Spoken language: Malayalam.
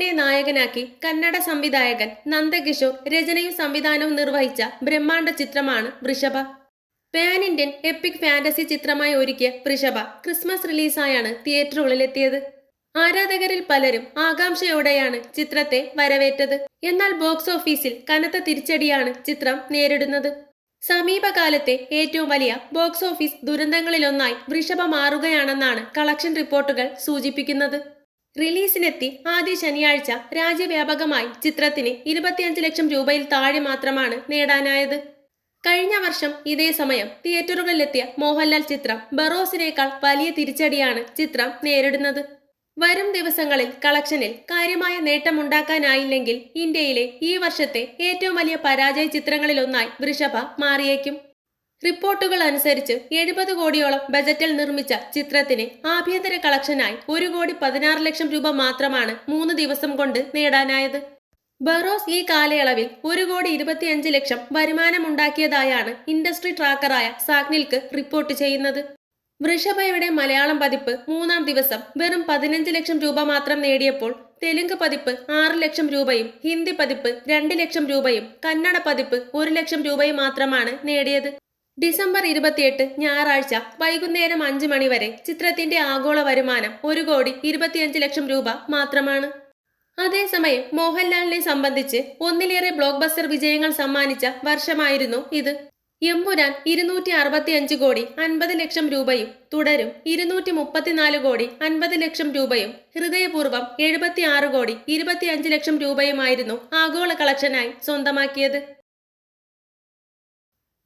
മോഹൻലാലിനെ നായകനാക്കി കന്നഡ സംവിധായകൻ നന്ദകിഷോർ രചനയും സംവിധാനവും നിർവഹിച്ച ബ്രഹ്മാണ്ഡ ചിത്രമാണ് Vrishabha. Pan Indian epic fantasy ചിത്രമായി ഒരുക്കിയ വൃഷഭ ക്രിസ്മസ് റിലീസായാണ് തിയേറ്ററുകളിലെത്തിയത്. ആരാധകരിൽ പലരും ആകാംക്ഷയോടെയാണ് ചിത്രത്തെ വരവേറ്റത്. എന്നാൽ ബോക്സ് ഓഫീസിൽ കനത്ത തിരിച്ചടിയാണ് ചിത്രം നേരിടുന്നത്. സമീപകാലത്തെ ഏറ്റവും വലിയ ബോക്സ് ഓഫീസ് ദുരന്തങ്ങളിലൊന്നായി വൃഷഭ മാറുകയാണെന്നാണ് കളക്ഷൻ റിപ്പോർട്ടുകൾ സൂചിപ്പിക്കുന്നത്. റിലീസിനെത്തി ആദ്യ ശനിയാഴ്ച രാജ്യവ്യാപകമായി ചിത്രത്തിന് ഇരുപത്തിയഞ്ച് ലക്ഷം രൂപയിൽ താഴെ മാത്രമാണ് നേടാനായത്. കഴിഞ്ഞ വർഷം ഇതേ സമയം തിയേറ്ററുകളിലെത്തിയ മോഹൻലാൽ ചിത്രം ബറോസിനേക്കാൾ വലിയ തിരിച്ചടിയാണ് ചിത്രം നേരിടുന്നത്. വരും ദിവസങ്ങളിൽ കളക്ഷനിൽ കാര്യമായ നേട്ടമുണ്ടാക്കാനായില്ലെങ്കിൽ ഇന്ത്യയിലെ ഈ വർഷത്തെ ഏറ്റവും വലിയ പരാജയ ചിത്രങ്ങളിലൊന്നായി വൃഷഭ മാറിയേക്കും. റിപ്പോർട്ടുകൾ അനുസരിച്ച് എഴുപത് കോടിയോളം ബജറ്റിൽ നിർമ്മിച്ച ചിത്രത്തിന് ആഭ്യന്തര കളക്ഷനായി ഒരു കോടി പതിനാറ് ലക്ഷം രൂപ മാത്രമാണ് മൂന്ന് ദിവസം കൊണ്ട് നേടാനായത്. ബറോസ് ഈ കാലയളവിൽ ഒരു കോടി ഇരുപത്തിയഞ്ച് ലക്ഷം വരുമാനമുണ്ടാക്കിയതായാണ് ഇൻഡസ്ട്രി ട്രാക്കറായ സാഗ്നിൽക്ക് റിപ്പോർട്ട് ചെയ്യുന്നത്. വൃഷഭയുടെ മലയാളം പതിപ്പ് മൂന്നാം ദിവസം വെറും പതിനഞ്ച് ലക്ഷം രൂപ മാത്രം നേടിയപ്പോൾ തെലുങ്ക് പതിപ്പ് ആറ് ലക്ഷം രൂപയും ഹിന്ദി പതിപ്പ് രണ്ട് ലക്ഷം രൂപയും കന്നഡ പതിപ്പ് ഒരു ലക്ഷം രൂപയും മാത്രമാണ് നേടിയത്. ഡിസംബർ ഇരുപത്തിയെട്ട് ഞായറാഴ്ച വൈകുന്നേരം അഞ്ച് മണിവരെ ചിത്രത്തിന്റെ ആഗോള വരുമാനം ഒരു കോടി ഇരുപത്തിയഞ്ച് ലക്ഷം രൂപ മാത്രമാണ്. അതേസമയം മോഹൻലാലിനെ സംബന്ധിച്ച് ഒന്നിലേറെ ബ്ലോക്ക് ബസ്റ്റർ വിജയങ്ങൾ സമ്മാനിച്ച വർഷമായിരുന്നു ഇത്. എമ്പുരാൻ ഇരുന്നൂറ്റി അറുപത്തി അഞ്ച് കോടി അൻപത് ലക്ഷം രൂപയും തുടരും ഇരുന്നൂറ്റി മുപ്പത്തിനാല് കോടി അൻപത് ലക്ഷം രൂപയും ഹൃദയപൂർവം എഴുപത്തി ആറ് കോടി ഇരുപത്തിയഞ്ച് ലക്ഷം രൂപയുമായിരുന്നു ആഗോള കളക്ഷനായി സ്വന്തമാക്കിയത്.